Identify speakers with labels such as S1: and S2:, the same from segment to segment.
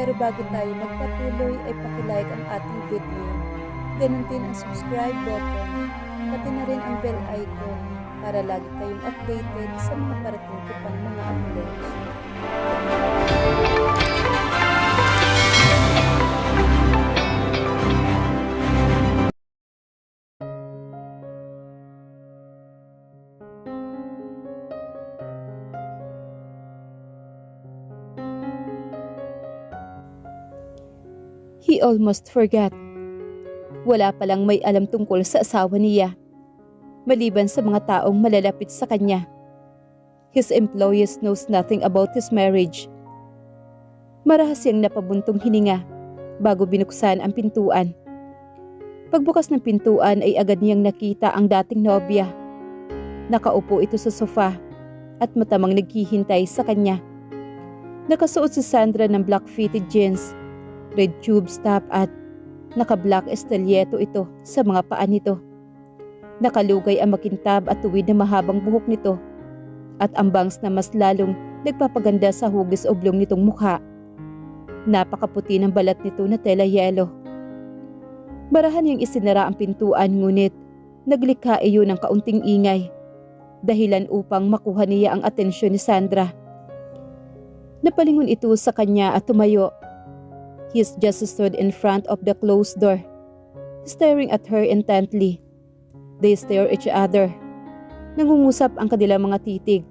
S1: Pero bago tayo magpatuloy ay pakilike ang ating video. Ganun din ang subscribe button, pati na rin ang bell icon para lagi kayong updated sa mga parating ko pang mga uploads. Almost forgot. Wala palang may alam tungkol sa asawa niya, maliban sa mga taong malalapit sa kanya. His employees knows nothing about his marriage. Marahas napabuntong hininga bago binuksan ang pintuan. Pagbukas ng pintuan ay agad niyang nakita ang dating nobya. Nakaupo ito sa sofa at matamang naghihintay sa kanya. Nakasuot si Sandra ng black fitted jeans red tubes top at naka-black estelyeto ito sa mga paa nito. Nakalugay ang makintab at tuwid na mahabang buhok nito at ang bangs na mas lalong nagpapaganda sa hugis oblong nitong mukha. Napakaputi ng balat nito na tela yelo. Barahan niyang isinara ang pintuan ngunit naglikha iyon ng kaunting ingay dahilan upang makuha niya ang atensyon ni Sandra. Napalingon ito sa kanya at tumayo He just stood in front of the closed door, staring at her intently. They stare each other. Nangungusap ang kanilang mga titig.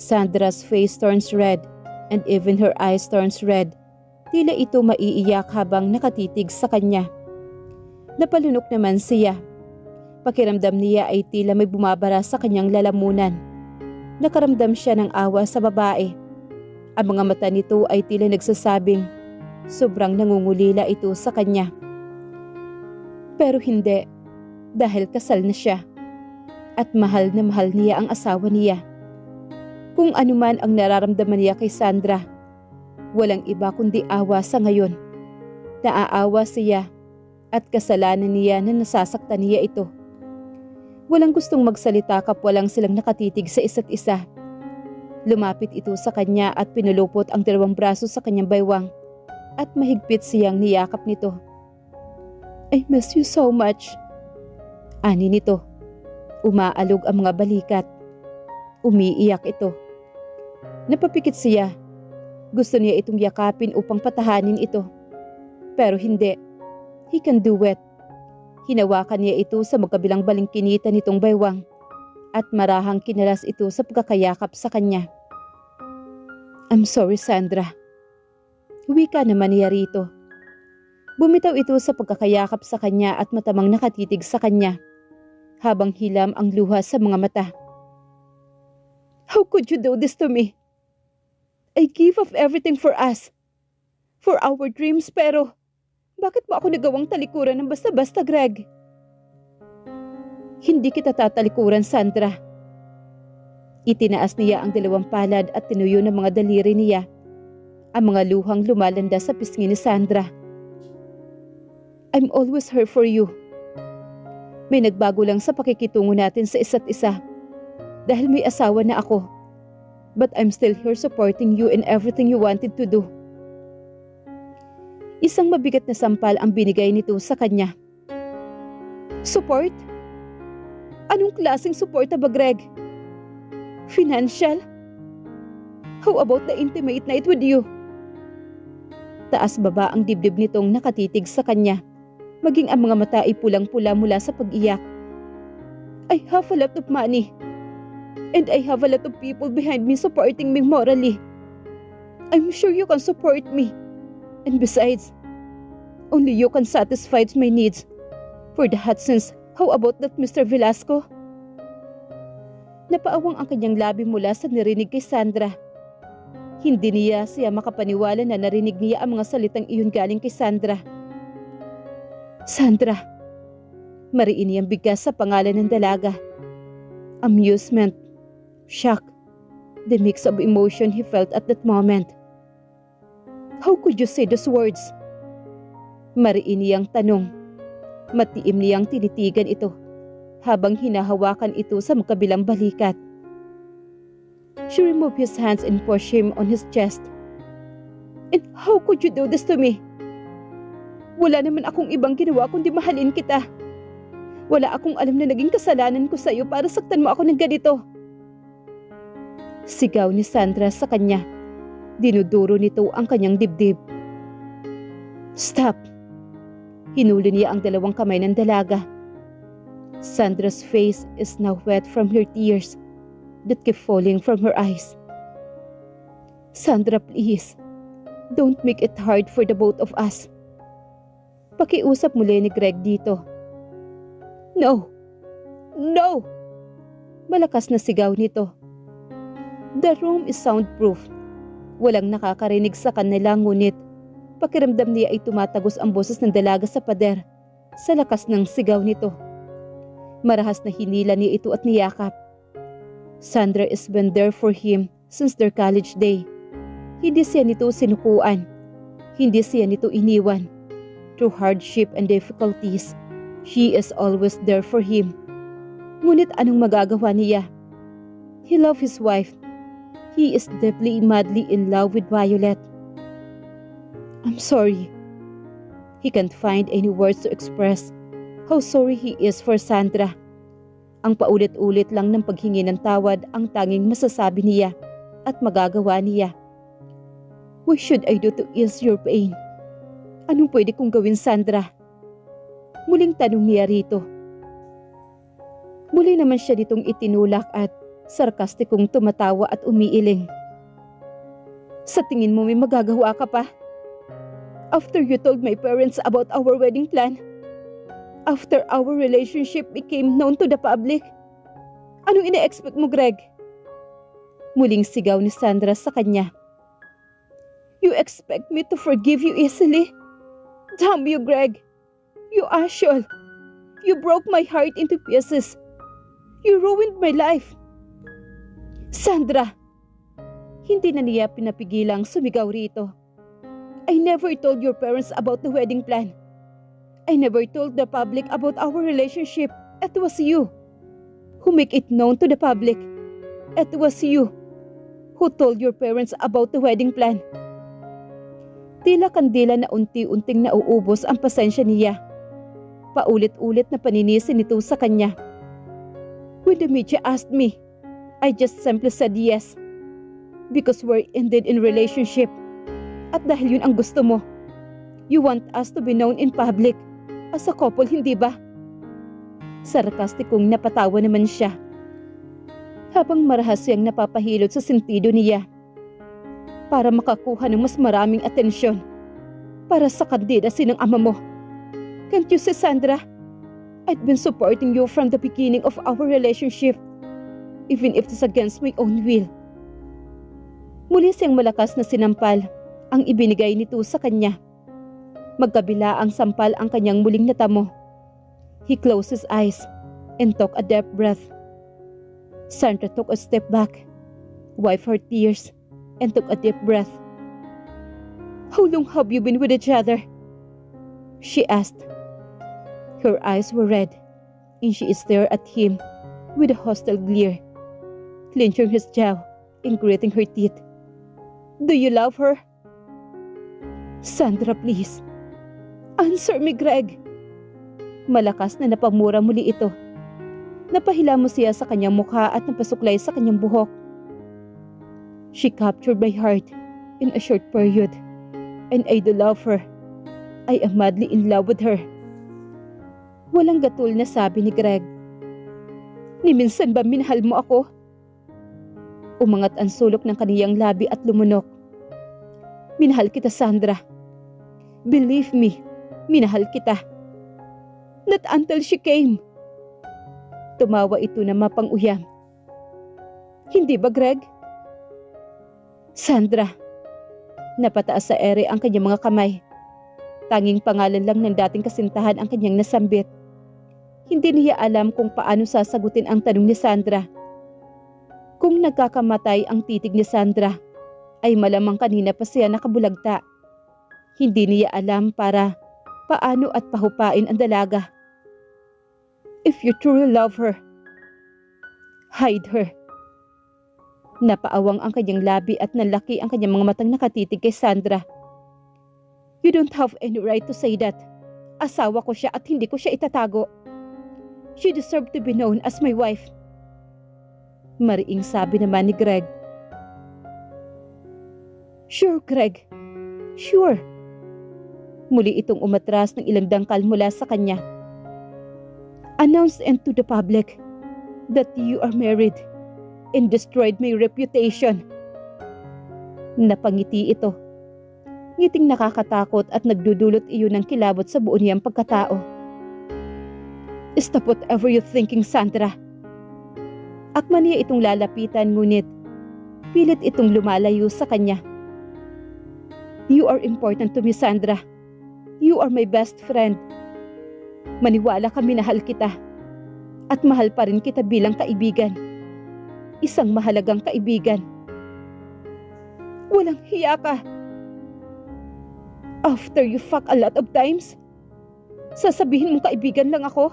S1: Sandra's face turns red and even her eyes turns red. Tila ito maiiyak habang nakatitig sa kanya. Napalunok naman siya. Pakiramdam niya ay tila may bumabara sa kanyang lalamunan. Nakaramdam siya ng awa sa babae. Ang mga mata nito ay tila nagsasabing, Sobrang nangungulila ito sa kanya. Pero hindi, dahil kasal na siya. At mahal na mahal niya ang asawa niya. Kung anuman ang nararamdaman niya kay Sandra, walang iba kundi awa sa ngayon. Naaawa siya at kasalanan niya na nasasaktan niya ito. Walang gustong magsalita kapwa lang silang nakatitig sa isa't isa. Lumapit ito sa kanya at pinulupot ang dalawang braso sa kanyang baywang at mahigpit siyang niyakap nito. I miss you so much. Ani nito. Umaalog ang mga balikat. Umiiyak ito. Napapikit siya. Gusto niya itong yakapin upang patahanin ito. Pero hindi. He can do it. Hinawakan niya ito sa magkabilang balingkinita nitong baywang at marahang kinalas ito sa pagkakayakap sa kanya. I'm sorry, Sandra. Wika naman niya rito. Bumitaw ito sa pagkakayakap sa kanya at matamang nakatitig sa kanya habang hilam ang luha sa mga mata. How could you do this to me? I give up everything for us. For our dreams pero bakit mo ako nagawang talikuran ng basta-basta Greg? Hindi kita tatalikuran Sandra. Itinaas niya ang dalawang palad at tinuyo ng mga daliri niya ang mga luhang lumalanda sa pisngi ni Sandra. I'm always here for you. May nagbago lang sa pakikitungo natin sa isa't isa dahil may asawa na ako. But I'm still here supporting you in everything you wanted to do. Isang mabigat na sampal ang binigay nito sa kanya. Support? Anong klaseng suporta ba, Greg? Financial? How about the intimate night with you? Taas baba ang dibdib nitong nakatitig sa kanya. Maging ang mga mata ay pulang-pula mula sa pag-iyak. I have a lot of money. And I have a lot of people behind me supporting me morally. I'm sure you can support me. And besides, only you can satisfy my needs. For the Hudsons, how about that Mr. Velasco? Napaawang ang kanyang labi mula sa narinig kay Sandra. Hindi niya siya makapaniwala na narinig niya ang mga salitang iyon galing kay Sandra. Sandra. Mariin niyang bigkas sa pangalan ng dalaga. Amusement. Shock. The mix of emotion he felt at that moment. How could you say those words? Mariin niyang tanong. Matiim niyang tinitigan ito habang hinahawakan ito sa magkabilang balikat. She removed his hands and pushed him on his chest. And how could you do this to me? Wala naman akong ibang ginawa kundi mahalin kita. Wala akong alam na naging kasalanan ko sa'yo para saktan mo ako ng ganito. Sigaw ni Sandra sa kanya. Dinuduro nito ang kanyang dibdib. Stop! Hinuli niya ang dalawang kamay ng dalaga. Sandra's face is now wet from her tears that keep falling from her eyes. Sandra, please. Don't make it hard for the both of us. Pakiusap muli ni Greg dito. No! No! Malakas na sigaw nito. The room is soundproof. Walang nakakarinig sa kanila ngunit pakiramdam niya ay tumatagos ang boses ng dalaga sa pader sa lakas ng sigaw nito. Marahas na hinila niya ito at niyakap. Sandra has been there for him since their college day. Hindi siya nito sinukuan. Hindi siya nito iniwan. Through hardship and difficulties, she is always there for him. Ngunit anong magagawa niya? He loved his wife. He is deeply, madly in love with Violet. I'm sorry. He can't find any words to express how sorry he is for Sandra. Ang paulit-ulit lang ng paghingi ng tawad ang tanging masasabi niya at magagawa niya. What should I do to ease your pain? Anong pwede kong gawin, Sandra? Muling tanong niya rito. Muli naman siya ditong itinulak at sarkastikong tumatawa at umiiling. Sa tingin mo may magagawa ka pa? After you told my parents about our wedding plan, after our relationship became known to the public, anong ina-expect mo, Greg? Muling sigaw ni Sandra sa kanya. You expect me to forgive you easily? Damn you, Greg! You asshole! You broke my heart into pieces. You ruined my life. Sandra! Hindi na niya pinapigilang sumigaw rito. I never told your parents about the wedding plan. I never told the public about our relationship. It was you who make it known to the public. It was you who told your parents about the wedding plan. Tila kandila na unti-unting nauubos ang pasensya niya. Paulit-ulit na paninisin nito sa kanya. When the media asked me, I just simply said yes. Because we're ended in relationship. At dahil yun ang gusto mo, you want us to be known in public as a couple, hindi ba? Sarkastikong napatawa naman siya. Habang marahas siyang napapahilot sa sentido niya. Para makakuha ng mas maraming atensyon. Para sa kandidacy ng ama mo. Can't you see, Sandra? I've been supporting you from the beginning of our relationship. Even if it's against my own will. Muli siyang malakas na sinampal ang ibinigay nito sa kanya. Magkabila ang sampal ang kanyang muling natamo. He closed his eyes and took a deep breath. Sandra took a step back, wiped her tears, and took a deep breath. How long have you been with each other? She asked. Her eyes were red, and she stared at him with a hostile glare, clenching his jaw and gritting her teeth. Do you love her? Sandra, please. Answer me, Greg. Malakas na napamura muli ito. Napahila mo siya sa kanyang mukha at napasuklay sa kanyang buhok. She captured my heart in a short period, and I do love her. I am madly in love with her. Walang gatul na sabi ni Greg. Ni minsan ba minahal mo ako? Umangat ang sulok ng kaniyang labi at lumunok. Minahal kita, Sandra. Believe me, minahal kita. Not until she came. Tumawa ito na mapang-uyam. Hindi ba, Greg? Sandra. Napataas sa ere ang kanyang mga kamay. Tanging pangalan lang ng dating kasintahan ang kanyang nasambit. Hindi niya alam kung paano sasagutin ang tanong ni Sandra. Kung nagkakamatay ang titig ni Sandra, ay malamang kanina pa siya nakabulagta. Hindi niya alam para paano at pahupain ang dalaga. If you truly love her, hide her. Napaawang ang kanyang labi at nalaki ang kanyang mga matang nakatitig kay Sandra. You don't have any right to say that. Asawa ko siya at hindi ko siya itatago. She deserved to be known as my wife. Mariing sabi naman ni Greg. Sure, Greg. Sure. Muli itong umatras ng ilang dangkal mula sa kanya. Announce and to the public that you are married and destroyed my reputation. Napangiti ito. Ngiting nakakatakot at nagdudulot iyon ng kilabot sa buo niyang pagkatao. Stop whatever you're thinking, Sandra. Akma niya itong lalapitan ngunit pilit itong lumalayo sa kanya. You are important to me, Sandra. You are my best friend. Maniwala ka minahal kita. At mahal pa rin kita bilang kaibigan. Isang mahalagang kaibigan. Walang hiya ka. After you fuck a lot of times, sasabihin mong kaibigan lang ako?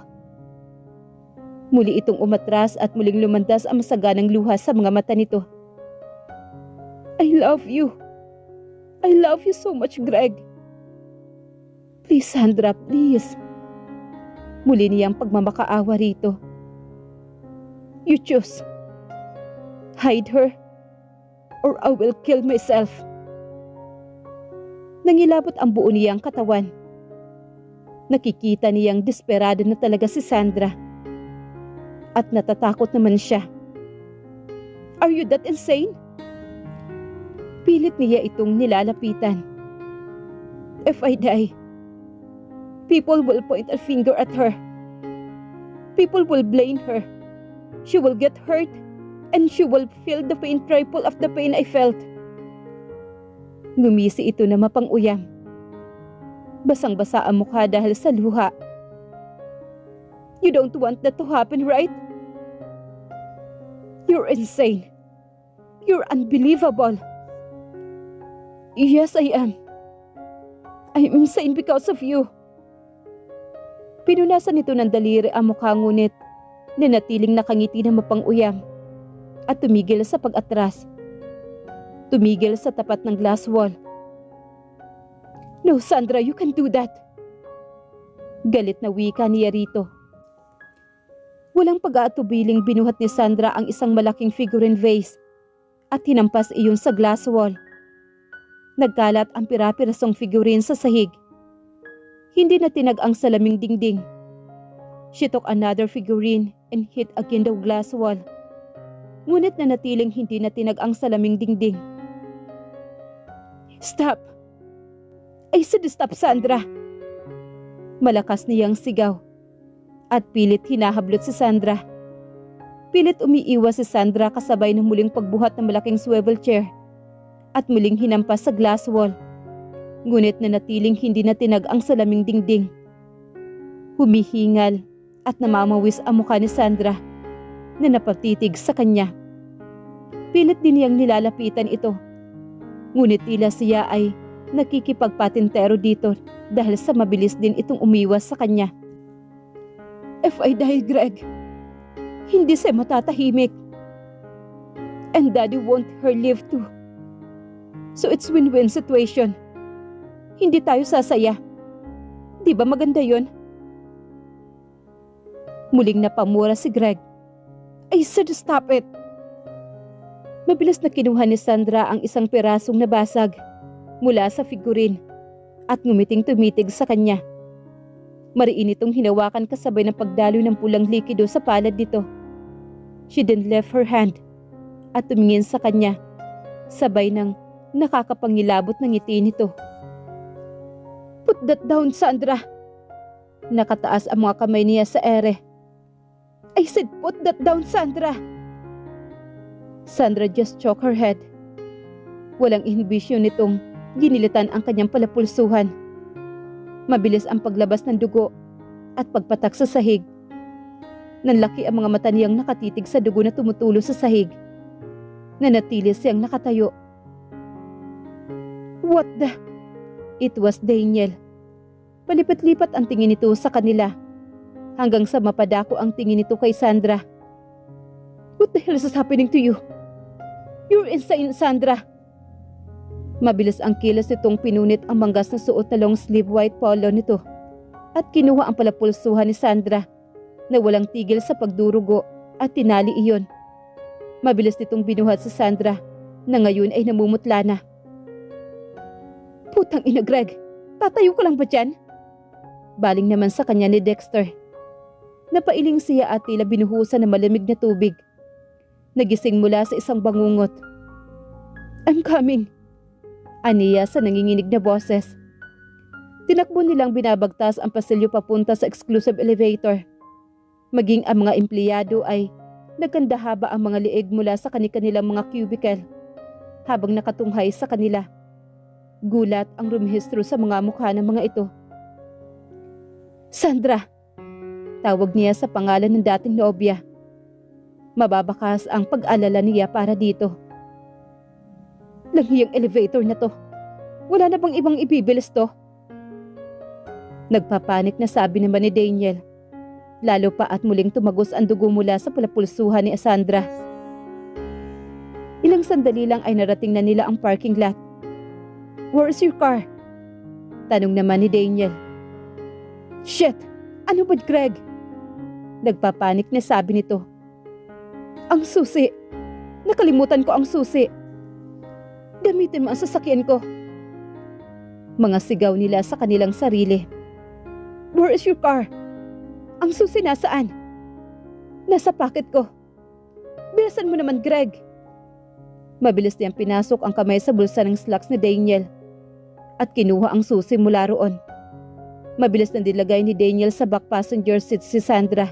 S1: Muli itong umatras at muling lumandas ang masaganang luha sa mga mata nito. I love you. I love you so much, Greg. Please, Sandra, please. Muli niyang pagmamakaawa rito. You choose. Hide her or I will kill myself. Nangilabot ang buo niyang katawan. Nakikita niyang desperado na talaga si Sandra. At natatakot naman siya. Are you that insane? Pilit niya itong nilalapitan. If I die, people will point a finger at her. People will blame her. She will get hurt and she will feel the pain triple of the pain I felt. Ngumisi ito na mapang-uyam. Basang-basa ang mukha dahil sa luha. You don't want that to happen, right? You're insane. You're unbelievable. Yes, I am. I'm insane because of you. Pinunasan nito ng daliri ang mukha ngunit nanatiling nakangiti na mapang-uyam at tumigil sa pag-atras. Tumigil sa tapat ng glass wall. No, Sandra, you can do that. Galit na wika niya rito. Walang pag-aatubiling binuhat ni Sandra ang isang malaking figurine vase at hinampas iyon sa glass wall. Nagkalat ang pira-pirasong figurine sa sahig. Hindi na tinag ang salaming dingding. She took another figurine and hit against the glass wall. Ngunit nanatiling hindi na tinag ang salaming dingding. Stop! I said stop, Sandra! Malakas niyang sigaw. At pilit hinahablot si Sandra. Pilit umiiwas si Sandra kasabay ng muling pagbuhat ng malaking swivel chair at muling hinampas sa glass wall. Ngunit nanatiling hindi na tinag ang salaming dingding. Humihingal at namamawis ang mukha ni Sandra na napatitig sa kanya. Pilit din niyang nilalapitan ito. Ngunit tila siya ay nakikipagpatintero dito dahil sa mabilis din itong umiwas sa kanya. If I die, Greg, hindi siya matatahimik. And Daddy won't her live too. So it's win-win situation. Hindi tayo sasaya. Di ba maganda yon? Muling napamura si Greg. I said stop it. Mabilis na kinuha ni Sandra ang isang pirasong nabasag mula sa figurine at ngumiting tumitig sa kanya. Mariin itong hinawakan kasabay ng pagdaloy ng pulang likido sa palad nito. She then left her hand at tumingin sa kanya sabay ng nakakapangilabot ng ngiti nito. Put that down, Sandra. Nakataas ang mga kamay niya sa ere. I said put that down, Sandra. Sandra just shook her head. Walang inhibisyon nitong ginilitan ang kanyang palapulsuhan. Mabilis ang paglabas ng dugo at pagpatak sa sahig. Nanlaki ang mga mata niyang nakatitig sa dugo na tumutulo sa sahig. Nanatili siyang nakatayo. What the? It was Daniel. Palipat-lipat ang tingin nito sa kanila. Hanggang sa mapadako ang tingin nito kay Sandra. What the hell is happening to you? You're insane, Sandra. Mabilis ang kilos nitong pinunit ang manggas na suot na long sleeve white polo nito at kinuha ang palapulsuhan ni Sandra na walang tigil sa pagdurugo at tinali iyon. Mabilis nitong binuhat si Sandra na ngayon ay namumutla na. Putang ina Greg, tatayo ka lang ba dyan? Baling naman sa kanya ni Dexter. Napailing siya at tila binuhusan ng malamig na tubig. Nagising mula sa isang bangungot. I'm coming. Aniya sa nanginginig na boses. Tinakbo nilang binabagtas ang pasilyo papunta sa exclusive elevator. Maging ang mga empleyado ay nagkandahaba ang mga liig mula sa kanilang mga cubicle habang nakatunghay sa kanila. Gulat ang rumihistro sa mga mukha ng mga ito. Sandra! Tawag niya sa pangalan ng dating nobya. Mababakas ang pag-alala niya para dito. Langhiyang elevator na to. Wala na bang ibang ibibilis to? Nagpapanik na sabi naman ni Daniel. Lalo pa at muling tumagos ang dugo mula sa palapulsuhan ni Sandra. Ilang sandali lang ay narating na nila ang parking lot. Where is your car? Tanong naman ni Daniel. Shit! Ano ba Greg? Nagpapanik na sabi nito. Ang susi! Nakalimutan ko ang susi. Gamitin mo ang sasakyan ko. Mga sigaw nila sa kanilang sarili. Where is your car? Ang susi nasaan? Nasa pocket ko. Bilisan mo naman, Greg. Mabilis niyang pinasok ang kamay sa bulsa ng slacks ni Daniel at kinuha ang susi mula roon. Mabilis na dilagay ni Daniel sa back passenger seat si Sandra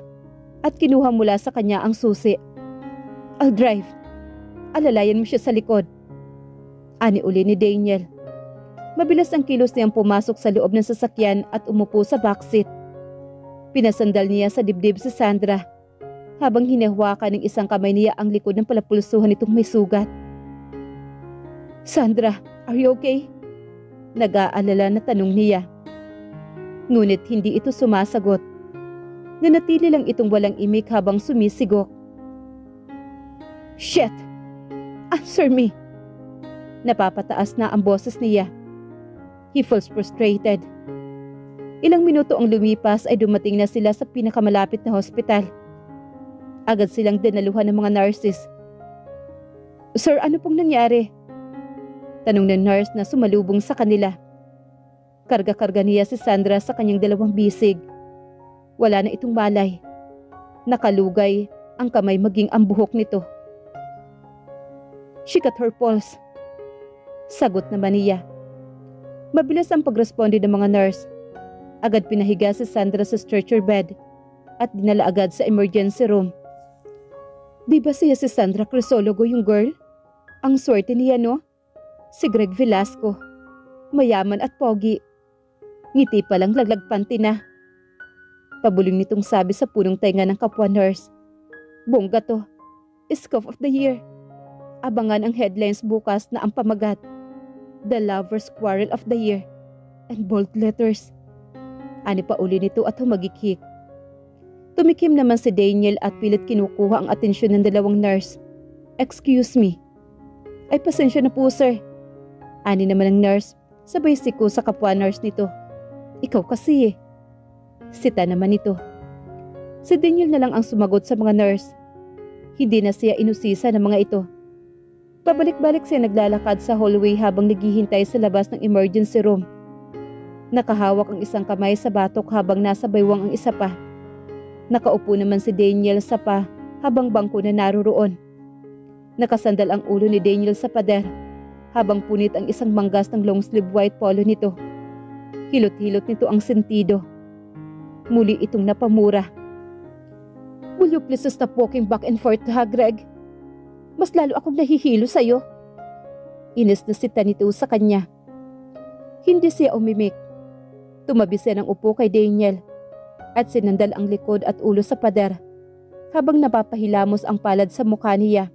S1: at kinuha mula sa kanya ang susi. I'll drive. Alalayan mo siya sa likod. Ani uli ni Daniel. Mabilis ang kilos niyang pumasok sa loob ng sasakyan at umupo sa backseat. Pinasandal niya sa dibdib si Sandra habang hinahawakan ng isang kamay niya ang likod ng palapulsuhan nitong may sugat. Sandra, are you okay? Nag-aalala na tanong niya. Ngunit hindi ito sumasagot. Nanatili lang itong walang imik habang sumisigok. Shit! Answer me! Napapataas na ang boses niya. He feels frustrated. Ilang minuto ang lumipas ay dumating na sila sa pinakamalapit na hospital. Agad silang dinaluhan ng mga nurses. Sir, ano pong nangyari? Tanong ng nurse na sumalubong sa kanila. Karga-karga niya si Sandra sa kanyang dalawang bisig. Wala na itong malay. Nakalugay ang kamay maging ang buhok nito. She cut her pulse. Sagot naman niya. Mabilis ang pagresponde ng mga nurse. Agad pinahiga si Sandra sa stretcher bed at dinala agad sa emergency room. Di ba siya si Sandra Crisologo yung girl? Ang swerte niya no? Si Greg Velasco. Mayaman at pogi. Ngiti pa lang laglag panty na. Pabuling nitong sabi sa punong tainga ng kapwa nurse. Bongga to. Scoff of the year. Abangan ang headlines bukas na ang pamagat. The Lover's Quarrel of the Year. And bold letters. Ani pa uli nito at humagikik. Tumikim naman si Daniel at pilit kinukuha ang atensyon ng dalawang nurse. Excuse me. Ay pasensya na po sir. Ani naman ng nurse, sabay siko sa kapwa nurse nito. Ikaw kasi eh. Sita naman ito. Si Daniel na lang ang sumagot sa mga nurse. Hindi na siya inusisa ng mga ito. Pabalik-balik siya naglalakad sa hallway habang naghihintay sa labas ng emergency room. Nakahawak ang isang kamay sa batok habang nasa baywang ang isa pa. Nakaupo naman si Daniel sa pa habang bangko na naroroon. Nakasandal ang ulo ni Daniel sa pader habang punit ang isang manggas ng long sleeve white polo nito. Hilot-hilot nito ang sentido. Muli itong napamura. Will you please stop walking back and forth ha, Greg? Mas lalo akong nahihilo sa'yo. Inis na sita nito sa kanya. Hindi siya umimik. Tumabi siya ng upo kay Daniel at sinandal ang likod at ulo sa pader habang napapahilamos ang palad sa mukha niya.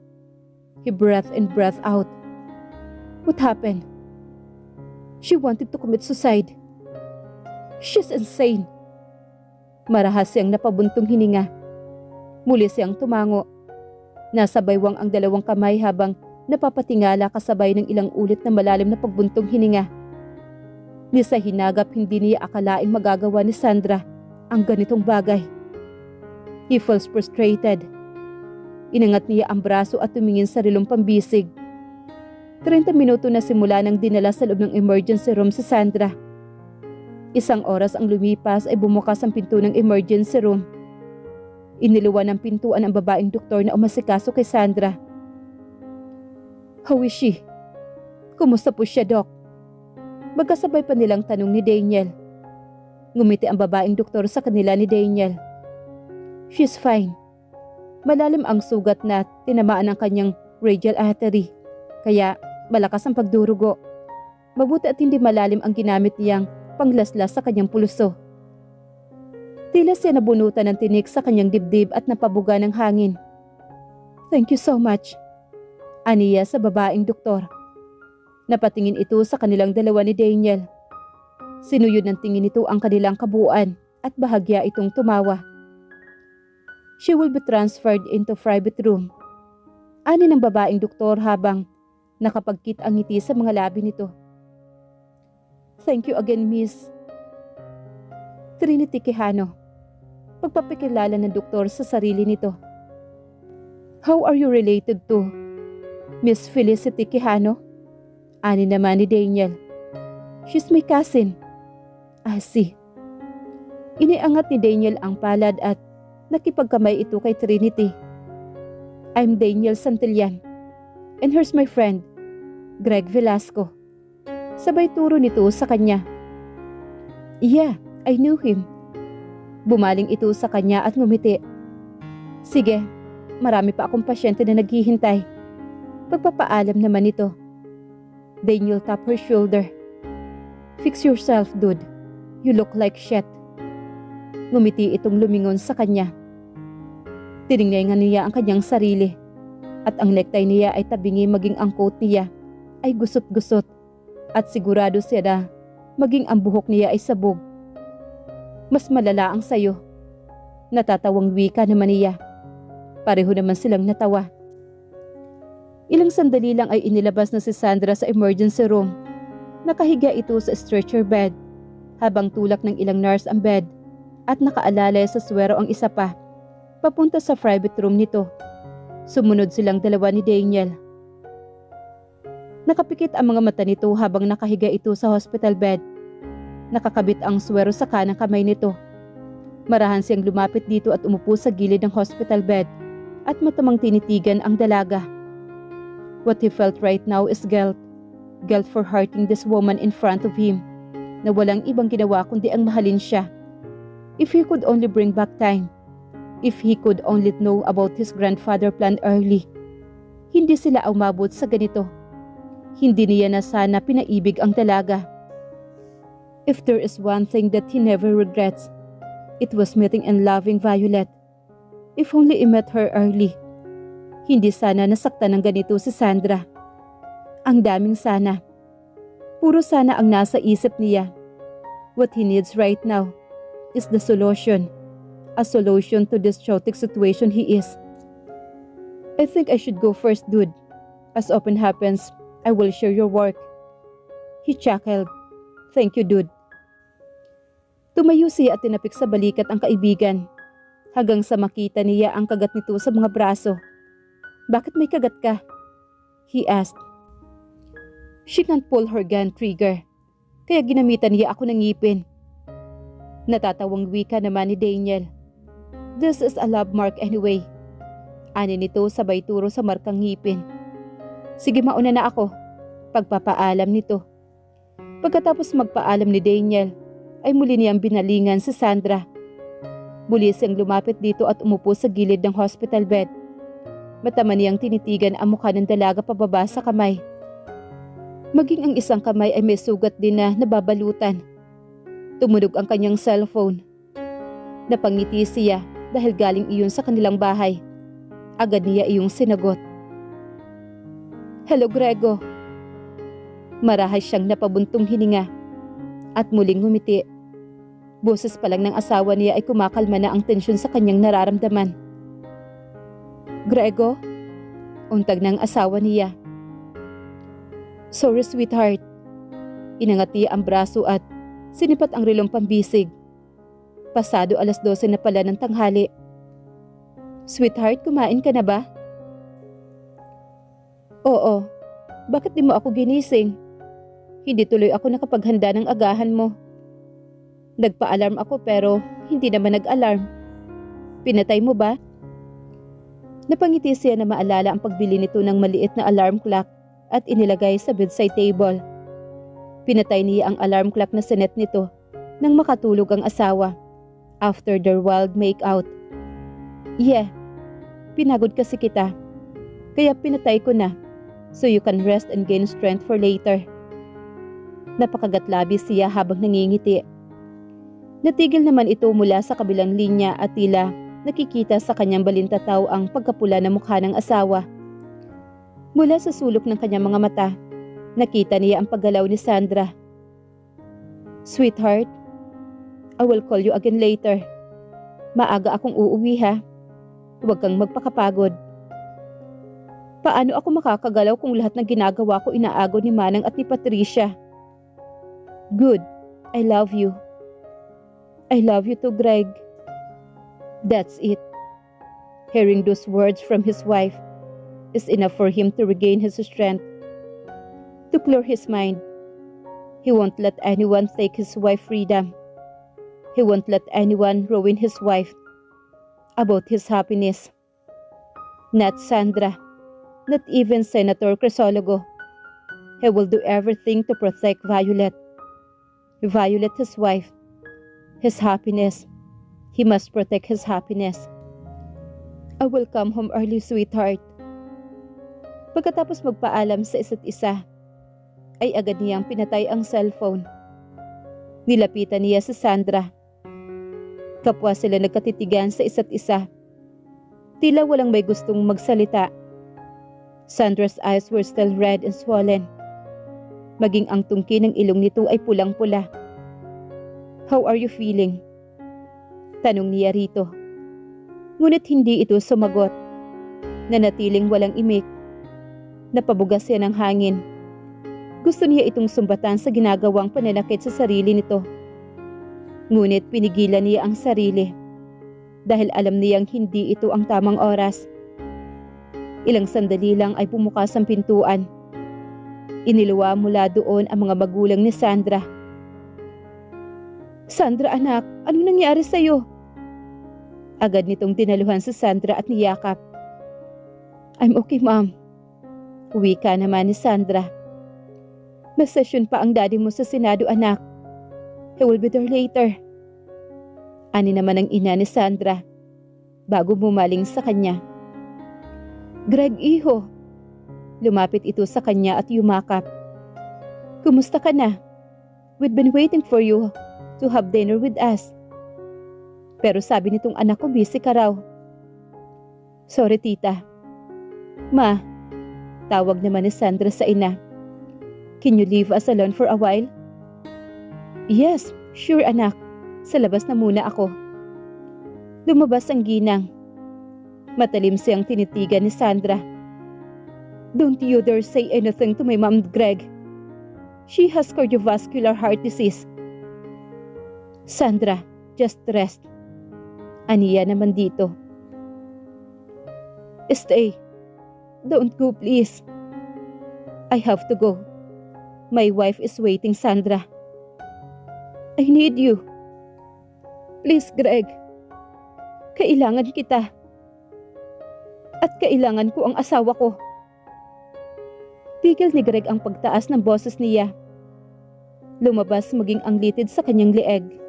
S1: He breathed in breath out. What happened? She wanted to commit suicide. She's insane. Marahas siyang napabuntong hininga. Muli siyang tumango Nasa baywang ang dalawang kamay habang napapatingala kasabay ng ilang ulit na malalim na pagbuntong hininga. Ni sa hinagap hindi niya akalaing magagawa ni Sandra ang ganitong bagay. He feels frustrated. Inangat niya ang braso at tumingin sa rilong pambisig. 30 minuto na simula nang dinala sa loob ng emergency room si Sandra. Isang oras ang lumipas ay bumukas ang pinto ng emergency room. Iniluwan ng pintuan ang babaeng doktor na umasikaso kay Sandra. How is she? Kumusta po siya, Doc? Magkasabay pa nilang tanong ni Daniel. Ngumiti ang babaeng doktor sa kanila ni Daniel. She's fine. Malalim ang sugat na tinamaan ang kanyang radial artery. Kaya malakas ang pagdurugo. Mabuti at hindi malalim ang ginamit niyang panglaslas sa kanyang pulso. Tila siya nabunutan ng tinik sa kanyang dibdib at napabuga ng hangin. Thank you so much. Aniya sa babaeng doktor. Napatingin ito sa kanilang dalawa ni Daniel. Sinuyod ng tingin nito ang kanilang kabuuan at bahagya itong tumawa. She will be transferred into private room. Ani ng babaeng doktor habang nakapagkit ang ngiti sa mga labi nito. Thank you again, Miss. Trinity Quijano. Pagpapakilala ng doktor sa sarili nito. How are you related to Miss Felicity Quijano? Ani naman ni Daniel. She's my cousin. Ah, see. Iniangat ni Daniel ang palad at nakipagkamay ito kay Trinity. I'm Daniel Santillan. And here's my friend, Greg Velasco. Sabay turo nito sa kanya. Yeah, I knew him. Bumaling ito sa kanya at ngumiti. Sige, marami pa akong pasyente na naghihintay. Pagpapaalam naman ito. Daniel tap her shoulder. Fix yourself, dude. You look like shit. Ngumiti itong lumingon sa kanya. Tinignan niya ang kanyang sarili. At ang necktie niya ay tabingi maging ang coat niya ay gusot-gusot. At sigurado siya na maging ang buhok niya ay sabog. Mas malala ang sayo. Natatawang wika naman niya. Pareho naman silang natawa. Ilang sandali lang ay inilabas na si Sandra sa emergency room. Nakahiga ito sa stretcher bed habang tulak ng ilang nurse ang bed at nakaalalay sa swero ang isa pa. Papunta sa private room nito. Sumunod silang dalawa ni Daniel. Nakapikit ang mga mata nito habang nakahiga ito sa hospital bed. Nakakabit ang swero sa kanang kamay nito. Marahan siyang lumapit dito at umupo sa gilid ng hospital bed at matamang tinitigan ang dalaga. What he felt right now is guilt. Guilt for hurting this woman in front of him na walang ibang ginawa kundi ang mahalin siya. If he could only bring back time. If he could only know about his grandfather plan early. Hindi sila umabot sa ganito. Hindi niya na sana pinaibig ang dalaga. If there is one thing that he never regrets, it was meeting and loving Violet. If only he met her early. Hindi sana nasaktan ng ganito si Sandra. Ang daming sana. Puro sana ang nasa isip niya. What he needs right now is the solution. A solution to this chaotic situation he is. I think I should go first, dude. As often happens, I will share your work. He chuckled. Thank you, dude. Tumayo siya at tinapik sa balikat ang kaibigan. Hanggang sa makita niya ang kagat nito sa mga braso. Bakit may kagat ka? He asked. She can't pull her gun trigger. Kaya ginamitan niya ako ng ngipin. Natatawang wika naman ni Daniel. This is a love mark anyway. Ani nito sabay turo sa markang ngipin. Sige mauna na ako. Pagpapaalam nito. Pagkatapos magpaalam ni Daniel, ay muli niyang binalingan si Sandra. Muli siyang lumapit dito at umupo sa gilid ng hospital bed. Matama niyang tinitigan ang mukha ng dalaga pababa sa kamay. Maging ang isang kamay ay may sugat din na nababalutan. Tumunog ang kanyang cellphone. Napangiti siya dahil galing iyon sa kanilang bahay. Agad niya iyong sinagot. Hello Grego. Marahas siyang napabuntong hininga at muling ngumiti. Boses pa lang ng asawa niya ay kumakalma na ang tensyon sa kanyang nararamdaman. Grego, untag ng asawa niya. Sorry, sweetheart. Inangati ang braso at sinipat ang relong pambisig. Pasado alas 12 na pala ng tanghali. Sweetheart, kumain ka na ba? Oo. Bakit di mo ako ginising? Hindi tuloy ako nakapaghanda ng agahan mo. Nagpa-alarm ako pero hindi naman nag-alarm. Pinatay mo ba? Napangiti siya na maalala ang pagbili nito ng maliit na alarm clock at inilagay sa bedside table. Pinatay niya ang alarm clock na sinet nito nang makatulog ang asawa after their wild make-out. Yeah, pinagod kasi kita. Kaya pinatay ko na so you can rest and gain strength for later. Napakagatlabi siya habang nangingiti. Natigil naman ito mula sa kabilang linya at tila nakikita sa kanyang balintataw ang pagkapula ng mukha ng asawa. Mula sa sulok ng kanyang mga mata, nakita niya ang paggalaw ni Sandra. Sweetheart, I will call you again later. Maaga akong uuwi ha. Huwag kang magpakapagod. Paano ako makakagalaw kung lahat ng ginagawa ko inaago ni Manang at ni Patricia? Good. I love you. I love you too, Greg. That's it. Hearing those words from his wife is enough for him to regain his strength, to clear his mind. He won't let anyone take his wife's freedom. He won't let anyone ruin his wife about his happiness. Not Sandra, not even Senator Crisologo. He will do everything to protect Violet. Violet, his wife, his happiness. He must protect his happiness. I will come home early, sweetheart. Pagkatapos magpaalam sa isa't isa, ay agad niyang pinatay ang cellphone. Nilapitan niya si Sandra. Kapwa sila nagkatitigan sa isa't isa. Tila walang may gustong magsalita. Sandra's eyes were still red and swollen. Maging ang tungki ng ilong nito ay pulang-pula. How are you feeling? Tanong niya rito. Ngunit hindi ito sumagot. Nanatiling walang imik. Napabugas siya ng hangin. Gusto niya itong sumbatan sa ginagawang pananakit sa sarili nito. Ngunit pinigilan niya ang sarili dahil alam niyang hindi ito ang tamang oras. Ilang sandali lang ay pumukas ang pintuan. Iniluwa mula doon ang mga magulang ni Sandra. Sandra anak, ano nangyari sa'yo? Agad nitong dinaluhan si Sandra at niyakap. I'm okay ma'am. Uwi ka naman ni Sandra. May pa ang daddy mo sa Senado anak. He will be there later. Ani naman ang ina ni Sandra bago bumaling sa kanya. Greg iho. Lumapit ito sa kanya at yumakap. Kumusta ka na? We've been waiting for you to have dinner with us. Pero sabi nitong anak ko busy ka raw. Sorry tita. Ma, tawag naman ni Sandra sa ina. Can you leave us alone for a while? Yes, sure anak. Sa labas na muna ako. Lumabas ang ginang. Matalim siyang tinitigan ni Sandra. Don't you dare say anything to my mom, Greg. She has cardiovascular heart disease. Sandra, just rest. Aniya naman dito. Stay. Don't go, please. I have to go. My wife is waiting, Sandra. I need you. Please, Greg. Kailangan kita. At kailangan ko ang asawa ko. Tigil ni Greg ang pagtaas ng boses niya. Lumabas maging ang litid sa kanyang leeg.